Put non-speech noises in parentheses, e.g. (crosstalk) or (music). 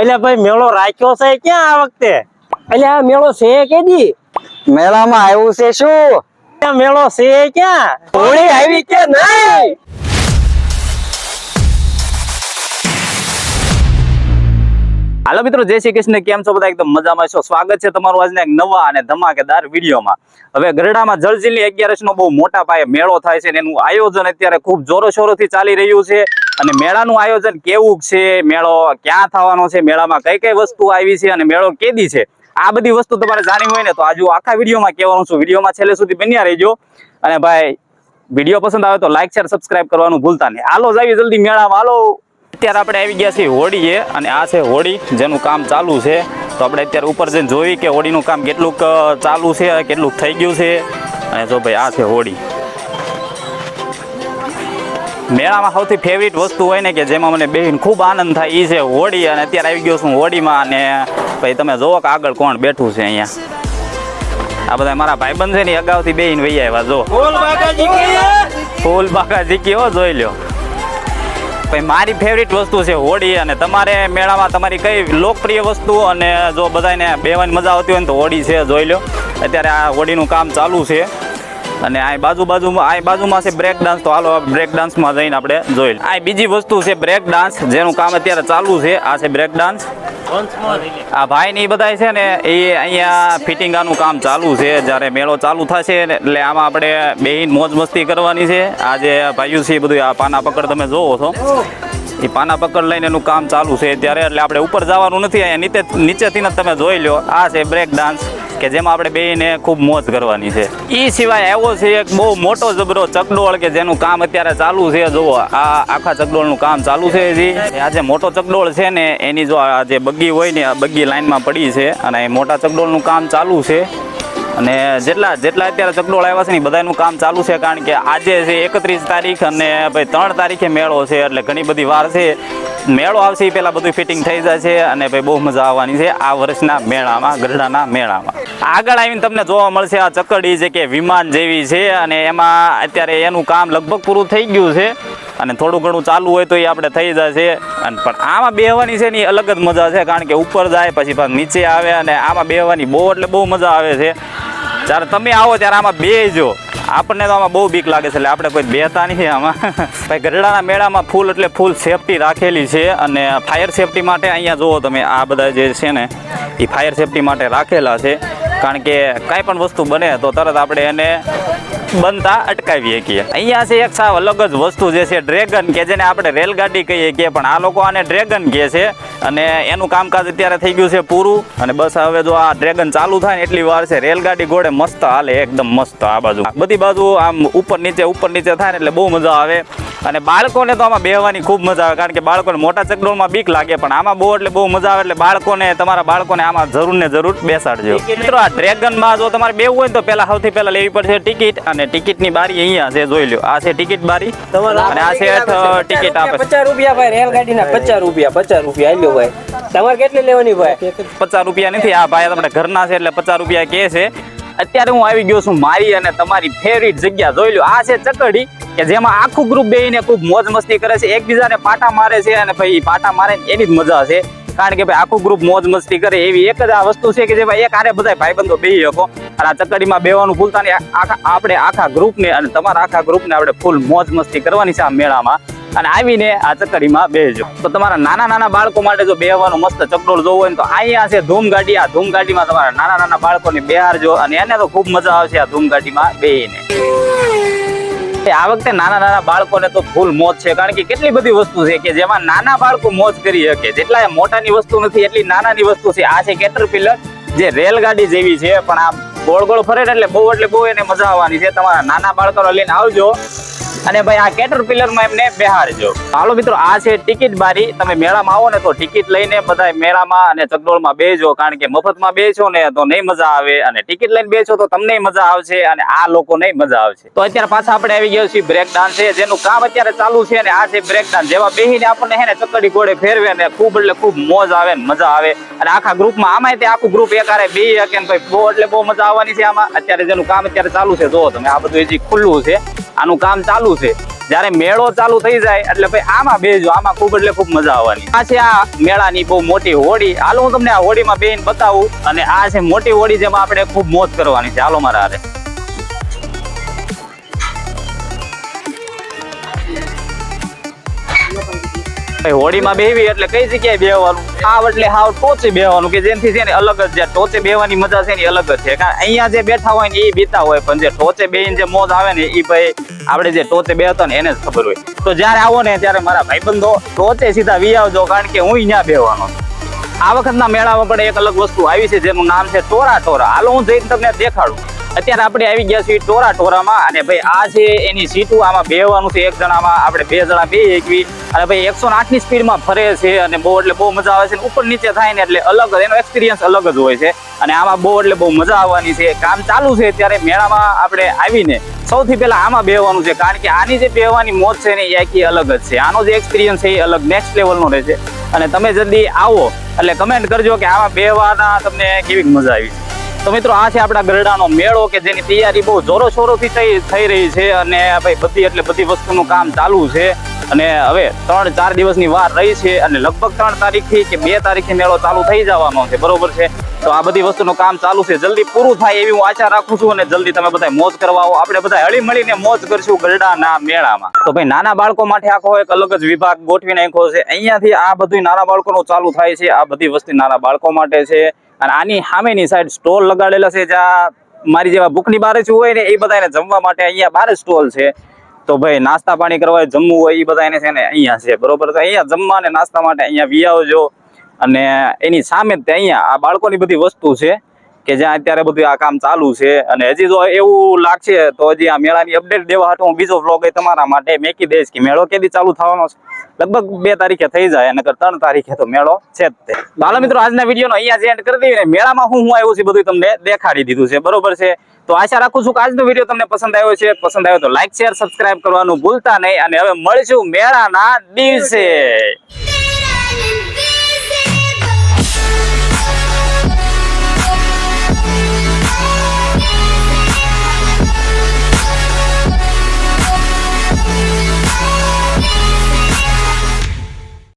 એટલે ભાઈ મેળો રાખ્યો છે ક્યાં આ વખતે? એટલે આ મેળો છે કેદી મેળામાં આવ્યું છે શું? મેળો છે ક્યાં? હોળી આવી કે નહીં? હાલો મિત્રો જય શ્રી કૃષ્ણ. કેમ છો બધા? એકદમ મજામાં છો? સ્વાગત છે તમારું આજના એક નવા અને ધમાકેદાર વિડીયોમાં. હવે ગરડામાં જળજીલની અગિયારસ નો બહુ મોટા પાયે મેળો થાય છે એનું આયોજન અત્યારે ખૂબ જોરો શોરોથી ચાલી રહ્યું છે. અને મેળાનું આયોજન કેવું છે? મેળો ક્યાં થવાનો છે? મેળામાં કઈ કઈ વસ્તુ આવી છે અને મેળો કેદી છે? આ બધી વસ્તુ તમારે જાણવી હોય ને તો આજુ આખા વિડીયોમાં કહેવાનું છું. વિડીયોમાં છેલ્લે સુધી બન્યા રહેજો. અને ભાઈ, વીડિયો પસંદ આવે તો લાઈક શેર સબસ્ક્રાઈબ કરવાનું ભૂલતા નહીં. હાલો જાવી જલ્દી મેળામાં. હાલો. અત્યારે આપણે આવી ગયા છીએ હોડીએ અને આ છે હોડી, જેનું કામ ચાલુ છે. તો આપણે અત્યારે ઉપર જઈને જોઈ કે હોડીનું કામ કેટલુંક ચાલુ છે, કેટલુંક થઈ ગયું છે. અને જો ભાઈ, આ છે હોડી. મેળામાં સૌથી ફેવરિટ વસ્તુ હોય ને કે જેમાં મને બેહીને ખૂબ આનંદ થાય એ છે હોળી. અને અત્યારે આવી ગયો છું હોળીમાં અને ભાઈ તમે જોવો કે આગળ કોણ બેઠું છે અહીંયા. આ બધા મારા ભાઈબંધ છે ને અગાઉથી બેહીને વહી આવ્યા જો. ફૂલ બાકા જીકી હો? જોઈ લ્યો. ભાઈ મારી ફેવરિટ વસ્તુ છે હોળી. અને તમારે મેળામાં તમારી કઈ લોકપ્રિય વસ્તુ અને જો બધાને બેવાની મજા આવતી હોય ને તો હોળી છે જોઈ લો અત્યારે આ હોળીનું કામ ચાલુ છે. અને આ બાજુ બાજુમાં આ બાજુમાં છે બ્રેક ડાન્સ તો હાલો બ્રેક ડાન્સમાં જઈને આપણે જોઈ આ બીજી વસ્તુ છે બ્રેક ડાન્સ જેનું કામ અત્યારે ચાલુ છે. આ છે બ્રેક ડાન્સ આ ભાઈ ને બધા છે ને એ અહીંયા ફિટિંગાનું કામ ચાલુ છે. જ્યારે મેળો ચાલુ થશે એટલે આમાં આપણે બેહીન મોજ મસ્તી કરવાની છે. આ જે ભાઈઓ છે એ બધું આ પાના પકડ તમે જોવો છો. એ પાના પકડ લઈને એનું કામ ચાલુ છે ત્યારે એટલે આપણે ઉપર જવાનું નથી. અહીંયા નીચે નીચેથી તમે જોઈ લો આ છે બ્રેક ડાન્સ કે જેમાં આપણે બેને ખૂબ મોજ કરવાની છે. એ સિવાય આવ્યો છે એક બહુ મોટો જબરો ચકડોળ કે જેનું કામ અત્યારે ચાલુ છે. જુઓ, આ આખા ચકડોળનું કામ ચાલુ છે હજી. આ મોટો ચકડોળ છે ને એની જો આ જે બગ્ગી હોય ને, આ બગ્ગી લાઈનમાં પડી છે અને એ મોટા ચકડોળનું કામ ચાલુ છે. અને જેટલા જેટલા અત્યારે ચકડોળ આવ્યા છે ને બધાનું કામ ચાલુ છે, કારણ કે આજે છે એકત્રીસ તારીખ અને ભાઈ ત્રણ તારીખે મેળો છે, એટલે ઘણી બધી વાર છે. મેળો આવશે એ પહેલાં બધું ફિટિંગ થઈ જશે અને ભાઈ બહુ મજા આવવાની છે આ વર્ષના મેળામાં ગરડાના મેળામાં. આગળ આવીને તમને જોવા મળશે આ ચકડી છે કે વિમાન જેવી છે અને એમાં અત્યારે એનું કામ લગભગ પૂરું થઈ ગયું છે અને થોડું ઘણું ચાલુ હોય તો એ આપણે થઈ જશે. અને પણ આમાં બેહવાની છે ને એ અલગ જ મજા છે, કારણ કે ઉપર જાય પછી પાછું નીચે આવે અને આમાં બેહવાની બહુ એટલે બહુ મજા આવે છે. જ્યારે તમે આવો ત્યારે આમાં બેજો. આપણને તો આમાં બહુ બીક લાગે છે, એટલે આપણે કોઈ બેતા નહીં આમાં. (laughs) ભાઈ ગરડાના મેળામાં ફૂલ એટલે ફૂલ સેફટી રાખેલી છે અને ફાયર સેફટી માટે અહીંયા જુઓ તમે, આ બધા જે છે ને, એ ફાયર સેફટી માટે રાખેલા છે. કારણ કે કાંઈ પણ વસ્તુ બને તો તરત આપણે એને બનતા અટકાવી શકીએ અહીંયા છે એક સાવ અલગ જ વસ્તુ જે છે ડ્રેગન કે જેને આપણે રેલગાડી કહીએ કે પણ આ લોકો આને ડ્રેગન કહે છે. અને એનું કામકાજ અત્યારે થઈ ગયું છે પૂરું. અને બસ હવે જો આ ડ્રેગન ચાલુ થાય ને એટલી વાર છે. રેલગાડી ઘોડે મસ્ત હાલે, એકદમ મસ્ત આ બાજુ. બધી બાજુ આમ ઉપર નીચે ઉપર નીચે થાય ને એટલે બહુ મજા આવે. અને બાળકોને તો આમાં બેહવાની ખૂબ મજા આવે કારણ કે બાળકોને મોટા ચકડોળમાં બીક લાગે પણ આમાં બહુ એટલે બહુ મજા આવે એટલે બાળકોને તમારા બાળકોને આમાં જરૂર ને જરૂર બેસાડજો. મિત્રો આ ડ્રેગનમાં જો તમારે બેવું હોય તો પહેલા સૌથી પહેલા લેવી પડશે ટિકિટ અને ટિકિટની બારી અહીંયા છે જોઈ લો આ છે ટિકિટ બારી અને આ છે ટિકિટ આપે પચાસ રૂપિયા ભાઈ રેલગાડીના પચાસ રૂપિયા પચાસ રૂપિયા આલ્યો ભાઈ. તમારે કેટલી લેવાની ભાઈ? પચાસ રૂપિયા નથી આ ભાઈ આપણે ઘરના છે એટલે પચાસ રૂપિયા કે છે. અત્યારે હું આવી ગયો છું મારી અને તમારી ફેવરિટ જગ્યા જોઈ લો આ છે ચકડી કે જેમાં આખું ગ્રુપ બેહીને ખૂબ મોજ મસ્તી કરે છે. એકબીજાને પાટા મારે છે અને ભાઈ પાટા મારે એની જ મજા છે. કારણ કે ભાઈ આખું ગ્રુપ મોજ મસ્તી કરે એવી એક જ આ વસ્તુ છે કે જે ભાઈ એક આરે બધા ભાઈબંધો બેહી શકો. અને આ ચકડીમાં બેવાનું ભૂલતા નહીં. આખા આપણે આખા ગ્રુપને અને તમારા આખા ગ્રુપને આપણે ફૂલ મોજ મસ્તી કરવાની છે આ મેળામાં. અને આવીને આ ચકરીમાં બેસજો તો તમારા નાના નાના બાળકો માટે જો બેહવાનો મસ્ત ચકડોળ જોવો હોય તો અહીંયા છે ધૂમ ગાડી આ ધૂમ ગાડીમાં તમારા નાના નાના બાળકોને બેહારજો અને એને તો ખૂબ મજા આવશે આ ધૂમ ગાડીમાં બેહીને આ વખતે નાના નાના બાળકોને તો ફૂલ મોજ છે, કારણ કે કેટલી બધી વસ્તુ છે કે જેમાં નાના બાળકો મોજ કરી શકે. જેટલા મોટાની વસ્તુ નથી, એટલી નાનાની વસ્તુ છે. આ છે કેટરપિલર જે રેલગાડી જેવી છે, પણ આ ગોળ ગોળ ફરે એટલે બહુ એટલે બહુ એને મજા આવવાની છે. તમારા નાના બાળકોને લઈને આવજો. અને ભાઈ આ કેટરપિલરમાં એમને બેહાડજો. હાલો મિત્રો, આ છે ટિકિટ બારી. તમે મેળામાં આવો ને તો ટિકિટ લઈને બધા મેળામાં અને ચકડોળમાં બેજો, કારણ કે મફતમાં બેસો ને તો નહીં મજા આવે. અને ટિકિટ લઈને બેસો તો તમને મજા આવશે અને આ લોકોને મજા આવશે. તો અત્યારે પાછા આપણે આવી ગયો છીએ બ્રેક ડાન્સ છે, જેનું કામ અત્યારે ચાલુ છે અને આ છે બ્રેક ડાન્સ જેવા બેહીને આપણને હે ને ચકડી ઘોડે ફેરવે ને ખૂબ એટલે ખૂબ મોજ આવે ને મજા આવે. અને આખા ગ્રુપમાં આમાંય તે આખું ગ્રુપ એકારે બે હકે ભાઈ બહુ એટલે બહુ મજા આવવાની છે આમાં. અત્યારે જેનું કામ અત્યારે ચાલુ છે જો તમે, આ બધું હજી ખુલ્લું છે. આનું કામ ચાલુ છે. જ્યારે મેળો ચાલુ થઈ જાય, એટલે ભાઈ આમાં બેજો, આમાં ખૂબ એટલે ખૂબ મજા આવવાની. આ છે આ મેળાની બહુ મોટી હોડી. હાલો હું તમને આ હોડીમાં બેન બતાવું અને આ છે મોટી હોડી જેમાં આપણે ખૂબ મોજ કરવાની છે. હાલો મારા હારે. ભાઈ બેવી એટલે કઈ જગ્યાએ બેહવાનું? હાવ એટલે હાવ ટોચે બેહવાનું કે જેનથી છે ને અલગ જ જે ટોચે બેવાની મજા છે ને અલગ જ છે. કારણ અહીંયા જે બેઠા હોય ને એ બીતા હોય, પણ જે ટોચે બેહીને જે મોજ આવે ને એ ભાઈ આપણે જે ટોચે બેહતા ને એને જ ખબર હોય. તો જ્યારે આવો ને ત્યારે મારા ભાઈબંધો ટોચે સીધા વી આવજો, કારણ કે હું અહીંયા બેવાનો. આ વખતના મેળામાં પણ એક અલગ વસ્તુ આવી છે, જેનું નામ છે ટોરા ટોરા. હાલો, હું જઈને તમને દેખાડું. અત્યારે આપણે આવી ગયા છીએ ટોરા ટોરામાં અને ભાઈ આ છે એની સીટું, આમાં બેહવાનું છે એક જણામાં, આપણે બે જણા બે એકવી અને ભાઈ એકસો આઠની સ્પીડમાં ફરે છે અને બહુ એટલે બહુ મજા આવે છે ઉપર નીચે થાય ને એટલે અલગ એનો એક્સપિરિયન્સ અલગ જ હોય છે. અને આમાં બહુ એટલે બહુ મજા આવવાની છે. કામ ચાલુ છે ત્યારે મેળામાં આપણે આવીને સૌથી પહેલા આમાં બેહવાનું છે. કારણ કે આની જે બેવાની મોજ છે ને એ આખી અલગ જ છે. આનો જે એક્સપિરિયન્સ છે એ અલગ નેક્સ્ટ લેવલનો રહેશે અને તમે જલ્દી આવો એટલે કમેન્ટ કરજો કે આમાં બેવાના તમને કેવી મજા આવી. તો મિત્રો, આ છે આપણા ગરડાનો મેળો કે જેની તૈયારી બહુ જોરો શોરોથી થઈ થઈ રહી છે અને ભાઈ બધી એટલે બધી વસ્તુનું કામ ચાલુ છે. અને હવે ત્રણ ચાર દિવસની વાર રહી છે અને લગભગ ત્રણ તારીખથી કે બે તારીખે મેળો ચાલુ થઈ જવાનો છે. બરોબર છે? તો આ બધી વસ્તુનું કામ ચાલુ છે. જલ્દી પૂરું થાય એવી હું આશા રાખું છું અને જલ્દી તમે બધા મોજ કરવા. આવો આપણે બધા હળી મળીને મોજ કરશું ગરડાના મેળામાં. તો ભાઈ, નાના બાળકો માટે આખો એક અલગ જ વિભાગ ગોઠવી નાખ્યો છે. અહીંયાથી આ બધું નાના બાળકોનું ચાલુ થાય છે. આ બધી વસ્તુ નાના બાળકો માટે છે. અને આની સામેની સાઈડ સ્ટોલ લગાડેલા છે. જ્યાં મારી જેવા ભૂખની બારે હોય ને એ બધાને જમવા માટે અહીંયા બાર સ્ટોલ છે. તો ભાઈ, નાસ્તા પાણી કરવા જમવું હોય એ બધા એને છે ને અહીંયા છે, બરોબર? તો અહીંયા જમવા ને નાસ્તા માટે અહીંયા વી આવજો અને એની સામે જ અહીંયા આ બાળકોની બધી વસ્તુ છે. કે જ્યાં અત્યારે બધું આ કામ ચાલુ છે અને હજી જો એવું લાગશે તો હજી આ મેળાની અપડેટ દેવા હતો હું બીજો એ તમારા માટે મેકી દઈશ કે મેળો કેદી ચાલુ થવાનો છે. લગભગ બે તારીખે થઈ જાય અને ત્રણ તારીખે તો મેળો છે જ તે. બાલો મિત્રો, આજના વિડીયોનો અહીંયા જ એન્ડ કરી દઈએ મેળામાં હું હું આવ્યું છે બધું તમને દેખાડી દીધું છે. બરોબર છે? તો આશા રાખું છું કે આજનો વીડિયો તમને પસંદ આવ્યો છે. પસંદ આવ્યો તો લાઈક શેર સબસ્ક્રાઈબ કરવાનું ભૂલતા નહીં. અને હવે મળીશું મેળાના દિવસે.